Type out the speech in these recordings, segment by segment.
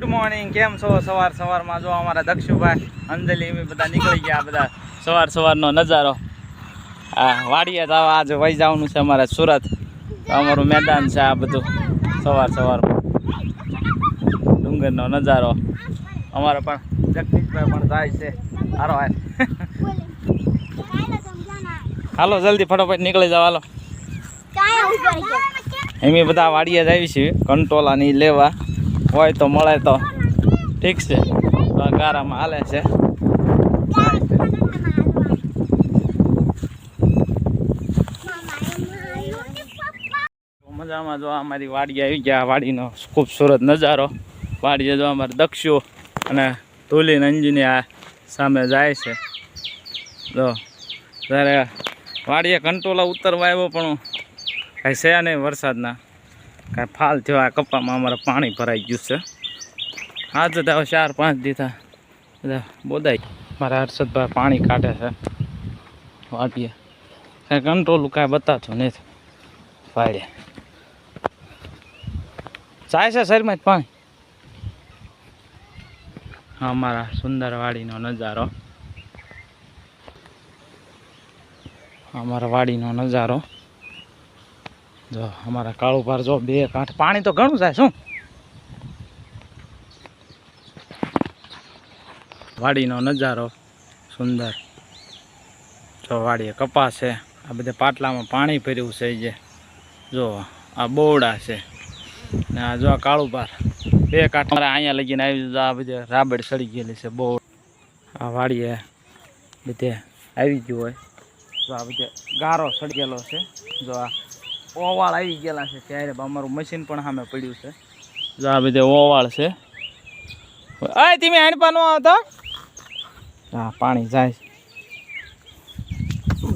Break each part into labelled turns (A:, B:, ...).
A: Good morning કેમ છો? સવાર સવારમાં જો અમારા દક્ષુભાઈ અંજલિ એમ બધા નીકળી ગયા બધા. સવાર સવારનો નજારો. આ વાડીએ તો આજે વહી જવાનું છે અમારે સુરત. અમારું મેદાન છે આ બધું સવાર સવારમાં. ડુંગરનો નજારો. અમારે પણ જગદીશભાઈ પણ જાય છે. હારો હાલ. હાલો જલ્દી ફટોફટ નીકળી જાવ હાલો. એમ બધા વાડીએ જ આવી છે કંટોલા ની લેવા. હોય તો મળે તો. ઠીક છે. તો ગારામાં હાલે છે. મજામાં જો અમારી વાડી આવી ગયા. વાડીનો ખૂબસૂરત નજારો. વાડીએ જો અમારે દક્ષુ અને ધૂલી નંજીની આ સામે જાય છે. જો ત્યારે વાડીએ કંટોલા ઉતરવા આવ્યો પણ કાંઈ છે નહીં વરસાદના. કાંઈ ફાલ થયો, આ કપ્પામાં અમારે પાણી ભરાઈ ગયું છે. હા, તો ત્યાં ચાર પાંચ દીધા બધા બોદાઈ મારા હર્ષદભાઈ પાણી કાઢે છે. વાટીએ કાંઈ કંટ્રોલ કાંઈ બતાવતું નથી. ફાડે જાય છે શરીરમાં જ પાણી. અમારા સુંદર વાડીનો નજારો. અમારા વાડીનો નજારો. જો, અમારા કાળું પાર જો બે કાંઠ. પાણી તો ઘણું જાય શું? વાડીનો નજારો સુંદર. જો, વાડીએ કપાસ છે. આ બધા પાટલામાં પાણી ભર્યું છે જે. જો, આ બોવડા છે. ને આ જો આ કાળુ પાર બે કાંઠ મારા અહીંયા લગીને આવી. આ બધે રાબડ સડી ગયેલી છે બહુ આ વાડીએ બધે આવી ગયું હોય. જો, આ બધે ગારો સડી ગયેલો છે. જો, આ ઓવાળ આવી ગયેલા છે ત્યારે અમારું મશીન પણ સામે પડ્યું છે. જો આ બધે ઓવાળ છે. અય તમે હાંડપા ન આવતા હા પાણી જાય છે.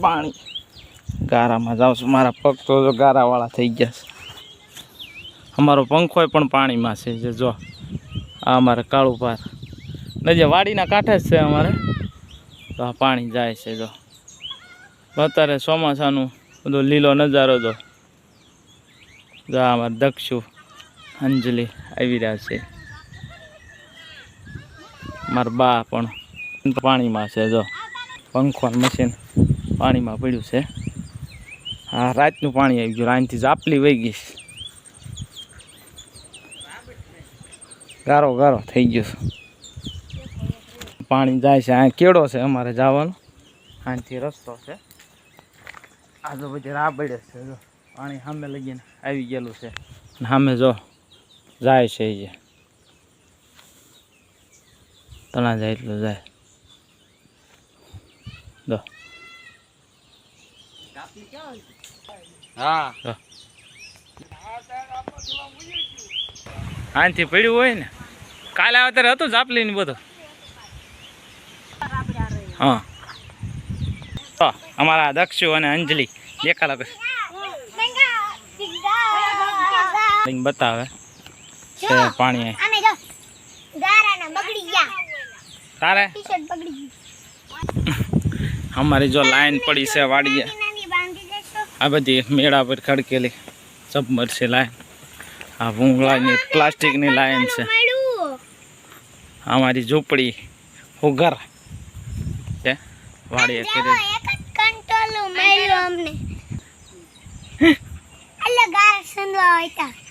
A: પાણી. ગારામાં જાઉં છું. મારા પગ તો ગારાવાળા થઈ ગયા છે. અમારો પંખો પણ પાણીમાં છે જે જો. આ અમારે કાળું પાર. ને જે વાડીના કાંઠે જ છે અમારે. તો આ પાણી જાય છે જો. અત્યારે ચોમાસાનું બધો લીલો નજારો જો. જો આમાં દક્ષુ અંજલિ આવી રહ્યા છે. મારા બા પણ પાણીમાં છે, જો. પંખો મશીન પાણીમાં પડ્યું છે. હા, રાતનું પાણી આવી ગયું આનથી જાપલી વહી ગઈ ગારો ગારો થઈ ગયો પાણી જાય છે, આ કેળો છે અમારે જવાનો. આનથી રસ્તો છે. આજુબાજુ રાબડે છે, જો. પાણી સામે લગીને આવી ગયેલું છે. સામે જો જાય છે એ તણા જાય એટલું જાય. દો. હા. આનથી પડ્યું હોય ને. કાલે આવે ત્યારે હતું જાપલી ને બધું. હા. અમારા દક્ષુ અને અંજલિ દેખા લાગે બતાવે. છે પાણી અહીં.
B: અમે જો ગારાના બગડી ગયા.
A: તારે?
B: ટી-શર્ટ બગડી ગઈ
A: અમારી જો લાઈન પડી છે વાડીએ.
B: નાની નાની બાંધી દેશો
A: આ બધી મેળા પર ખડકેલી સબમરસી લાઈન. આ ભૂંગળાની પ્લાસ્ટિકની લાઈન છે.
B: મળ્યું
A: અમારી ઝૂંપડી હુગર છે વાડીએ
B: ચાલો
A: કરી
B: એક જ કંટ્રોલ મળ્યું અમને. અલ્લે ગારા સંદવા હોતા રંગર છે રંગર